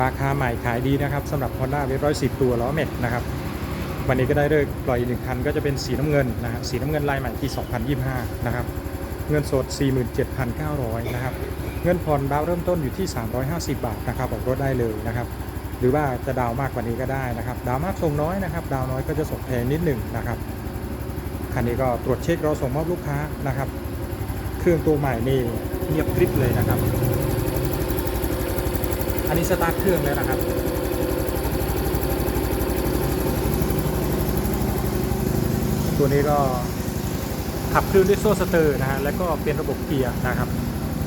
ราคาใหม่ขายดีนะครับสำหรับ Honda w a v 110 ตัวล้อเม็ดนะครับ วันนี้ก็ได้เลิกปล่อยอีกหนึ่งคันก็จะเป็นสีน้ำเงินนะฮะสีน้ำเงินลายใหม่ที่2025 นะครับ เงินสด 47,900 นะครับ เงินผ่อนดาวเริ่มต้นอยู่ที่ 350 บาทนะครับออกรถได้เลยนะครับ หรือว่าจะดาวมากกว่านี้ก็ได้นะครับ ดาวมากส่งน้อยนะครับ ดาวน้อยก็จะส่งแพงนิดหนึ่งนะครับ คันนี้ก็ตรวจเช็ครอส่งมอบลูกค้านะครับ เครื่องตัวใหม่นี่เงียบกริบเลยนะครับ นนี้สตาร์ทเครื่องแล้วนะครับตัวนี้ก็ขับเคลื่อนด้วยโซ่สเตอร์นะฮะแล้วก็เป็นระบบเกียร์นะครับ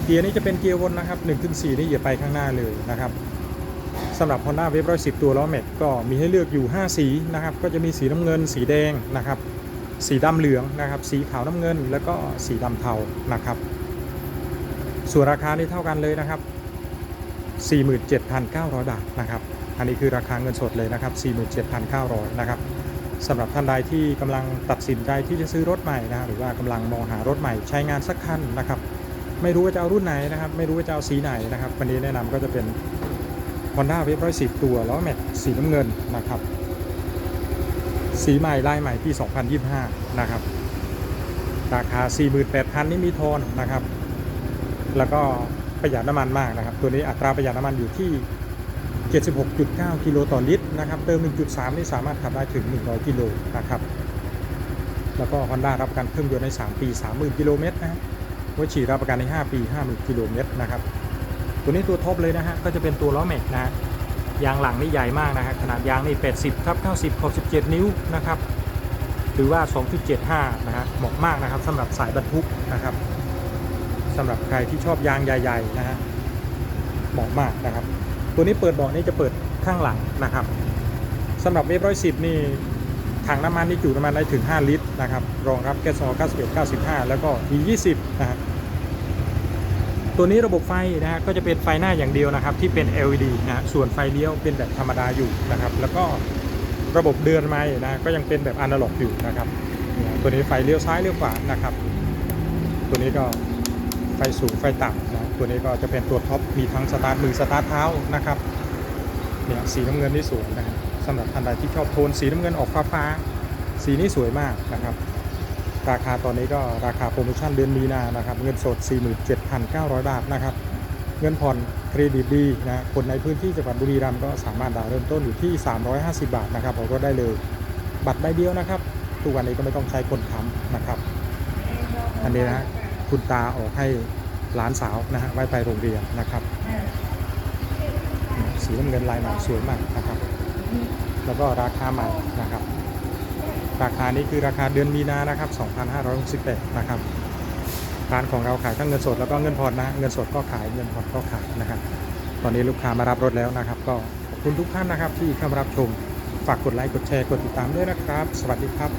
เกียร์นี้จะเป็นเกียร์วนนะครับ1ถึง4นี่อย่าไปข้างหน้าเลยนะครับสำหรับ Honda w a v 110 ตัวล้อเม็ดก็มีให้เลือกอยู่ 5 สีนะครับ ก็จะมีสีน้ำเงิน สีแดงนะครับ สีดำเหลืองนะครับ สีขาวน้ำเงิน แล้วก็สีดำเทานะครับ ส่วนราคานี่เท่ากันเลยนะครับ 47,900 บาทนะครับ อันนี้คือราคาเงินสดเลยนะครับ 47,900 นะครับสำหรับท่านใดที่กำลังตัดสินใจที่จะซื้อรถใหม่นะหรือว่ากำลังมองหารถใหม่ใช้งานสักคันนะครับ ไม่รู้ว่าจะเอารุ่นไหนนะครับ ไม่รู้ว่าจะเอาสีไหนนะครับ วันนี้แนะนำก็จะเป็น Honda w a v 110 ตัวล้อแม็กสีน้ำเงินนะครับ สีใหม่ลายใหม่ที่ 2025 นะครับ ราคา 48,000 นี่มีโทนนะครับ แล้วก็ ประหยัดน้ำมันมากนะครับ ตัวนี้อัตราประหยัดน้ำมันอยู่ที่ 76.9 กิโลต่อลิตรนะครับเติม 1.3 นี่สามารถขับได้ถึง 100 กิโลนะครับแล้วก็ Honda รับประกันเครื่องยนต์ใน 3 ปี 30,000 กิโลเมตรนะครับวฉีรับประกันใน 5 ปี 50,000 กิโลเมตรนะครับ ตัวนี้ตัวท็อปเลยนะฮะ ก็จะเป็นตัวล้อแม็กนะฮะยางหลังนี่ใหญ่มากนะฮะ ขนาดยางนี่ 80ทับ90ขอบ17 นิ้วนะครับ หรือว่า 2.75 นะฮะ เหมาะมากนะครับสำหรับสายบรรทุกนะครับ สำหรับใครที่ชอบยางใหญ่ๆนะฮะเหมาะมากนะครับ ตัวนี้เปิดเบาะนี่จะเปิดข้างหลังนะครับสำหรับเวฟร้อยสิบนี่ถังน้ำมันนี่จุน้ำมันได้ถึง 5 ลิตรนะครับ รองรับแก๊สโซ91 95 แล้วก็ E20 นะฮะตัวนี้ระบบไฟนะฮะก็จะเป็นไฟหน้าอย่างเดียวนะครับ ที่เป็น LED นะฮะส่วนไฟเลี้ยวเป็นแบบธรรมดาอยู่นะครับ แล้วก็ระบบเดือนไม้นะก็ยังเป็นแบบอนาล็อกอยู่นะครับ ตัวนี้ไฟเลี้ยวซ้ายเลี้ยวขวานะครับ ตัวนี้ก็ ไฟสูงไฟต่ำนะตัวนี้ก็จะเป็นตัวท็อปมีทั้งสตาร์ทมือสตาร์ทเท้านะครับเนี่ยสีน้ำเงินนี่สวยนะสำหรับท่านใดที่ชอบโทนสีน้ำเงินออกฟ้าฟ้าๆสีนี้สวยมากนะครับ ราคาตอนนี้ก็ราคาโปรโมชั่นเดือนมีนานะครับ เงินสด 47,900 บาทนะครับ เงินผ่อนเครดิตดีนะคนในพื้นที่จังหวัดบุรีรัมย์ก็สามารถดาวน์เริ่มต้นอยู่ที่ 350 บาทนะครับเอาก็ได้เลยบัตรใบเดียวนะครับทุกวันนี้ก็ไม่ต้องใช้คนค้ำนะครับ อันนี้นะ คุณตาออกให้หลานสาวนะฮะไว้ไปโรงเรียนนะครับ สีน้ำเงินลายใหม่สวยมากนะครับ แล้วก็ราคาใหม่นะครับ ราคานี้คือราคาเดือนมีนานะครับ 2568นะครับร้านของเราขายทั้งเงินสดแล้วก็เงินผ่อนนะเงินสดก็ขายเงินผ่อนก็ขายนะครับ ตอนนี้ลูกค้ามารับรถแล้วนะครับ ก็ขอบคุณทุกท่านนะครับที่เข้ามารับชมฝากกดไลค์กดแชร์กดติดตามด้วยนะครับ สวัสดีครับ